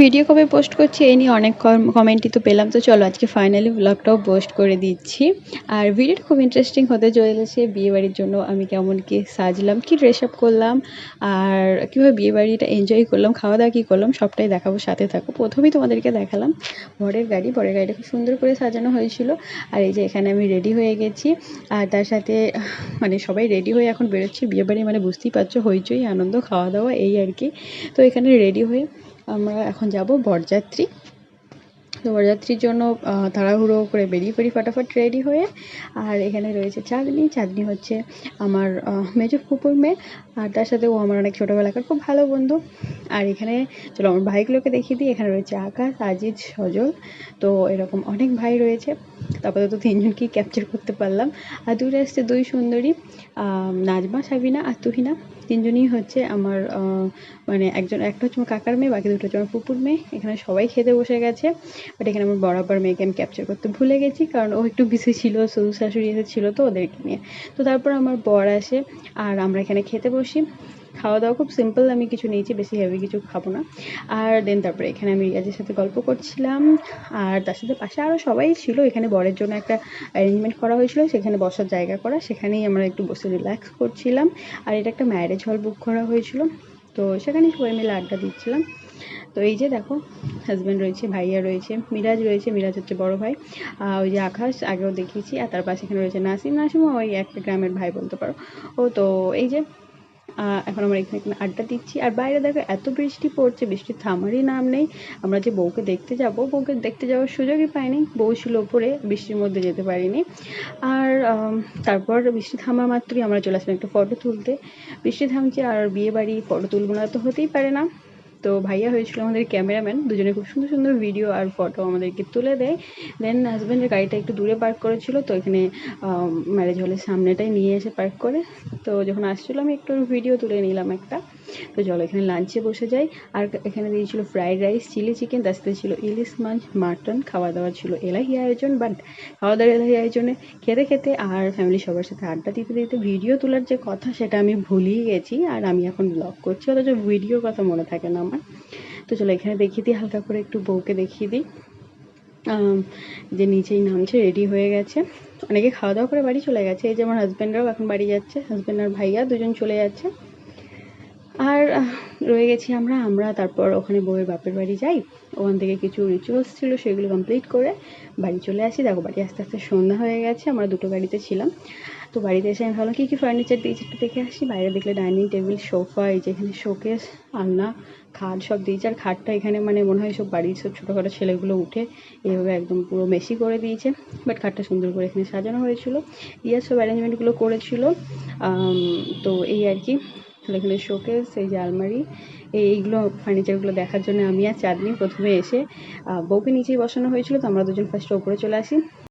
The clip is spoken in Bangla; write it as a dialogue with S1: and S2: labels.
S1: ভিডিও কবে পোস্ট করছি এই নিয়ে অনেক কমেন্টই তো পেলাম। তো চলো আজকে ফাইনালি ব্লগটাও পোস্ট করে দিচ্ছি। আর ভিডিওটা খুব ইন্টারেস্টিং হতে চলেছে। বিয়েবাড়ির জন্য আমি কেমন কি সাজলাম, কি ড্রেস আপ করলাম, আর কীভাবে বিয়েবাড়িটা এনজয় করলাম খাওয়া দাওয়া কী করলাম, সবটাই দেখাবো, সাথে থাকো। প্রথমেই তোমাদেরকে দেখালাম, বরের গাড়ি। বরের গাড়িটা খুব সুন্দর করে সাজানো হয়েছিল। আর এই যে এখানে আমি রেডি হয়ে গেছি। আর তার সাথে মানে সবাই রেডি হয়ে এখন বেরোচ্ছি। বিয়েবাড়ি মানে বুঝতেই পারছ, হইচই, আনন্দ খাওয়া দাওয়া এই আর কি। তো এখানে রেডি হয়ে আমরা এখন যাব বরযাত্রী। তো বরযাত্রীর জন্য তাড়াহুড়ো করে বেরিয়ে পড়ি ফটাফট রেডি হয়ে। আর এখানে রয়েছে চাঁদনি। চাঁদনি হচ্ছে আমার মেজো ফুপুর মেয়ে। আর তার সাথে ও আমার অনেক ছোটোবেলাকার খুব ভালো বন্ধু। আর এখানে, চলো আমার ভাইগুলোকে দেখিয়ে দিই। এখানে রয়েছে আকাশ, আজিজ, সজল। তো এরকম অনেক ভাই রয়েছে। তারপরে তো তিনজনকেই ক্যাপচার করতে পারলাম। আর দূরে আসছে দুই সুন্দরী নাজমা, সাবিনা আর তুহিনা। তিনজনই হচ্ছে আমার মানে একজন একটা হচ্ছে আমার কাকার মেয়ে, বাকি দুটো হচ্ছে আমার ফুপুর মেয়ে। এখানে সবাই খেতে বসে গেছে বাট এখানে আমার বরাবর মেয়েকে আমি ক্যাপচার করতে ভুলে গেছি, কারণ ও একটু বিসি ছিল শ্বশুর শাশুড়ি এসেছিল তো ওদেরকে নিয়ে। তো তারপর আমার বর আসে, আর আমরা এখানে খেতে বসি। খাওয়া দাওয়া খুব সিম্পল আমি কিছু নিয়েছি, বেশি হেভি কিছু খাব না। আর দেন তারপরে এখানে আমি রিয়াজের সাথে গল্প করছিলাম। আর তার সাথে পাশে আরও সবাই ছিল। এখানে বরের জন্য একটা অ্যারেঞ্জমেন্ট করা হয়েছিল। সেখানে বসার জায়গা করা। সেখানেই আমরা একটু বসে রিল্যাক্স করছিলাম। আর এটা একটা ম্যারেজ হল বুক করা হয়েছিল। তো সেখানেই সবাই মিলে আড্ডা দিচ্ছিলাম। তো এই যে দেখো হাজব্যান্ড রয়েছে, ভাইয়া রয়েছে, মিরাজ রয়েছে, মিরাজ হচ্ছে বড় ভাই। আর ওই যে আকাশ, আগেও দেখিয়েছি। আর তার পাশে এখানে রয়েছে নাসিম। নাসিমও ওই একটা গ্রামের ভাই বলতে পারো। ও তো এই যে এখন আমরা এখানে এখানে আড্ডা দিচ্ছি। আর বাইরে দেখো, এত বৃষ্টি পড়ছে, বৃষ্টির থামারই নাম নেই। আমরা যে বউকে দেখতে যাব, বউকে দেখতে যাওয়ার সুযোগই পাইনি। বউ ছিল ওপরে বৃষ্টির মধ্যে যেতে পারিনি। আর তারপর বৃষ্টি থামা মাত্রই আমরা চলে আসলাম একটা ফটো তুলতে। বৃষ্টি থামছে আর বিয়ে বাড়ি ফটো তুলব না তো হতেই পারে না। তো ভাইয়া হয়েছিল আমাদের ক্যামেরাম্যান, দুজনে খুব সুন্দর সুন্দর ভিডিও আর ফটো আমাদেরকে তুলে দেয়। দেন হাজব্যান্ডের গাড়িটা একটু দূরে পার্ক করেছিল, তো এখানে ম্যারেজ হলের সামনেটাই নিয়ে এসে পার্ক করে। তো যখন আসছিল, আমি একটু ভিডিও তুলে নিলাম একটা। তো চলো এখানে লাঞ্চে বসে যাই। আর এখানে দিয়েছিল ফ্রাইড রাইস চিলি চিকেন তার সাথে ছিল ইলিশ মাছ মাটন খাওয়া দাওয়া ছিল এলাহি আয়োজন বাট খাওয়া দাওয়ার এলাহি আয়োজনে খেতে খেতে আর ফ্যামিলি সবার সাথে আড্ডা দিতে দিতে ভিডিও তোলার যে কথা সেটা আমি ভুলিয়ে গেছি আর আমি এখন ব্লগ করছি, অথচ ভিডিওর কথা মনে থাকে না আমার। তো চলো এখানে দেখিয়ে দিই, হালকা করে একটু বউকে দেখিয়ে দিই। যে নিচেই নামছে রেডি হয়ে গেছে। অনেকে খাওয়া দাওয়া করে বাড়ি চলে গেছে। এই যে আমার হাজব্যান্ডরাও এখন বাড়ি যাচ্ছে হাজব্যান্ড আর ভাইয়া দুজন চলে যাচ্ছে। আর রয়ে গেছি আমরা আমরা তারপর ওখানে বউয়ের বাপের বাড়ি যাই। ওখান থেকে কিছু রিচুয়ালস ছিল, সেগুলো কমপ্লিট করে বাড়ি চলে আসি। দেখো, বাড়ি আস্তে আস্তে সন্ধ্যা হয়ে গেছে, আমরা দুটো গাড়িতে ছিলাম। তো বাড়িতে এসে আমি ভাবলাম, কী কী ফার্নিচার দিয়েছে একটু দেখে আসি। বাইরে দেখলে ডাইনিং টেবিল সোফা এই যে এখানে শোকেস আলনা, খাট সব দিয়েছে। আর খাটটা এখানে মানে মনে হয় সব বাড়ির সব ছোটোখাটো ছেলেগুলো উঠে এইভাবে একদম পুরো মেশি করে দিয়েছে। বাট খাটটা সুন্দর করে এখানে সাজানো হয়েছিল। ইয়ার সব অ্যারেঞ্জমেন্টগুলো করেছিল। তো এই আর কি। তাহলে এখানে শোকেস এই যে আলমারি, এই এইগুলো ফার্নিচারগুলো দেখার জন্য আমি আর চাঁদনি প্রথমে এসে বউকে নিচেই বসানো হয়েছিল, তো আমরা দুজন ফার্স্টে ওপরে চলে আসি।